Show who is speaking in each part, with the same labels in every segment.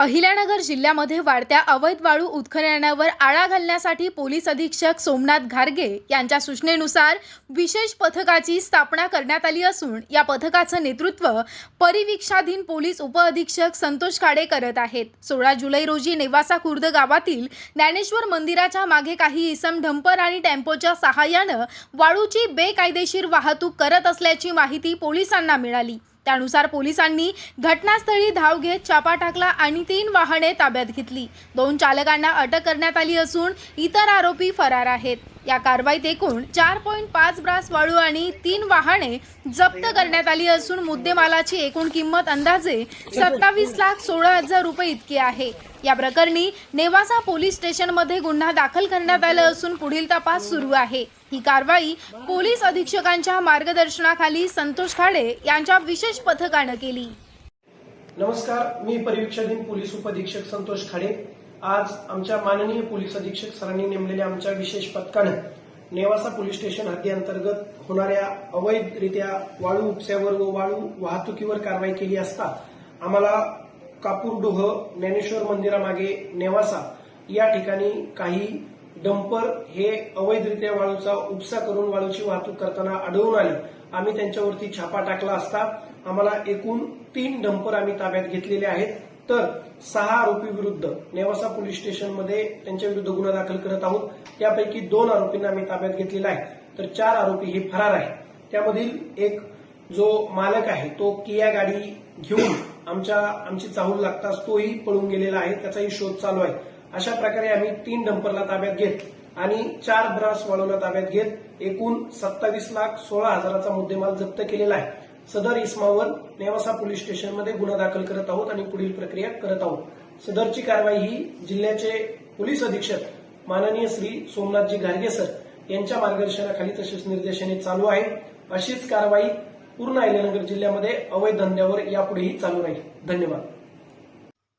Speaker 1: अहिल्यानगर जिल्ह्यामध्ये वाढत्या अवैध वाळू उत्खननावर आळा घालण्यासाठी पोलीस अधीक्षक सोमनाथ घारगे यांच्या सूचनेनुसार विशेष पथकाची स्थापना करण्यात आली असून या पथकाचं नेतृत्व परिवीक्षाधीन पोलीस उपअधीक्षक संतोष काडे करत आहेत. सोळा जुलै रोजी नेवासा खुर्द गावातील ज्ञानेश्वर मंदिराच्या मागे काही इसम ढंपर आणि टेम्पोच्या सहाय्यानं वाळूची बेकायदेशीर वाहतूक करत असल्याची माहिती पोलिसांना मिळाली. त्यानुसार पोलिसांनी घटनास्थळी धाव घेत छापा टाकला आणि तीन वाहने ताब्यात घेतली. दोन चालकांना अटक करण्यात आली असून इतर आरोपी फरार आहेत. या कारवाईत एकूण चार पॉईंट पाच ब्रास वाळू आणि तीन वाहने जप्त करण्यात आली असून मुद्देमालाची एकूण किंमत अंदाजे सत्तावीस लाख सोळा हजार रुपये इतकी आहे. या प्रकरणी नेवासा पोलीस स्टेशनमध्ये गुन्हा दाखल करण्यात आला असून पुढील तपास सुरू आहे. ही कारवाई पोलीस अधीक्षकांच्या मार्गदर्शनाखाली संतोष खाडे यांच्या विशेष पथकानं केली.
Speaker 2: नमस्कार मी परिवीक्षाधीन पोलीस उपअधीक्षक संतोष खाडे. आज आमच्या माननीय पोलीस अधीक्षक सरांनी नेमलेल्या आमच्या विशेष पथकानं नेवासा पोलीस स्टेशन हद्दीअंतर्गत होणाऱ्या अवैधरित्या वाळू उपस्यावर व वाळू वाहतुकीवर कारवाई केली असता आम्हाला कापूरडोह ज्ञानेश्वर मंदिरामागे नेवासा या ठिकाणी काही डंपर हे अवैधरित्या वाळूचा उपसा करून वाळूची वाहतूक करताना आढळून आले. आम्ही त्यांच्यावरती छापा टाकला असता आम्हाला एकूण तीन डंपर आम्ही ताब्यात घेतलेले आहेत. तर सहा आरोपी विरुद्ध नेवासा पोलीस स्टेशनमध्ये त्यांच्या विरुद्ध गुन्हा दाखल करत आहोत. त्यापैकी दोन आरोपींना आम्ही ताब्यात घेतलेला आहे. तर चार आरोपी हे फरार आहे त्यामधील एक जो मालक आहे तो किया गाडी घेऊन आमच्या आमची चाहूल लागताच तोही पळून गेलेला आहे. त्याचाही शोध चालू आहे. अशा प्रकारे आम्ही तीन डंपरला ताब्यात घेत आणि चार ब्रास वाळूला ताब्यात घेत एकूण सत्तावीस लाख सोळा हजाराचा मुद्देमाल जप्त केलेला आहे. सदर इस्मावर नेवासा पोलीस स्टेशनमध्ये गुन्हा दाखल करत आहोत आणि पुढील प्रक्रिया करत आहोत. सदरची कारवाई ही जिल्ह्याचे पोलीस अधीक्षक माननीय श्री सोमनाथजी घारगे सर यांच्या मार्गदर्शनाखाली तसेच निर्देशाने चालू आहे. अशीच कारवाई पूर्ण अहिल्यानगर जिल्ह्यामध्ये अवैध धंद्यावर यापुढेही चालू राहील. धन्यवाद.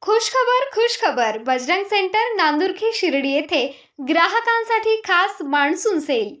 Speaker 3: खुश खबर खुश खबर. बजरंग सेंटर नांदुरकी शिर्डी येथे ग्राहकांसाठी खास मान्सून सेल.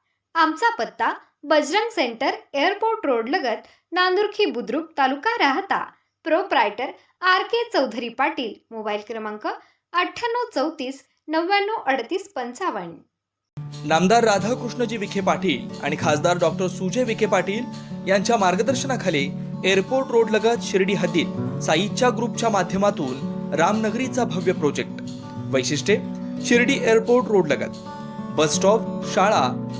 Speaker 3: आमचा पत्ता बजरंग सेंटर एअरपोर्ट रोड लगत Nandurkhi Budruk taluka Rahata. Proprietor R K Chaudhari Patil mobile क्रमांक अठ्ठ्याण्णव चौतीस नव्याण्णव अडतीस पंचावन्न.
Speaker 4: नामदार राधाकृष्णजी विखे पाटील आणि खासदार डॉक्टर सुजय विखे पाटील यांच्या मार्गदर्शनाखाली एअरपोर्ट रोड लगत शिर्डी हद्दीत साईच्या ग्रुपच्या माध्यमातून रामनगरीचा भव्य प्रोजेक्ट. वैशिष्ट्ये शिर्डी एअरपोर्ट रोड लगत. बस स्टॉप शाळा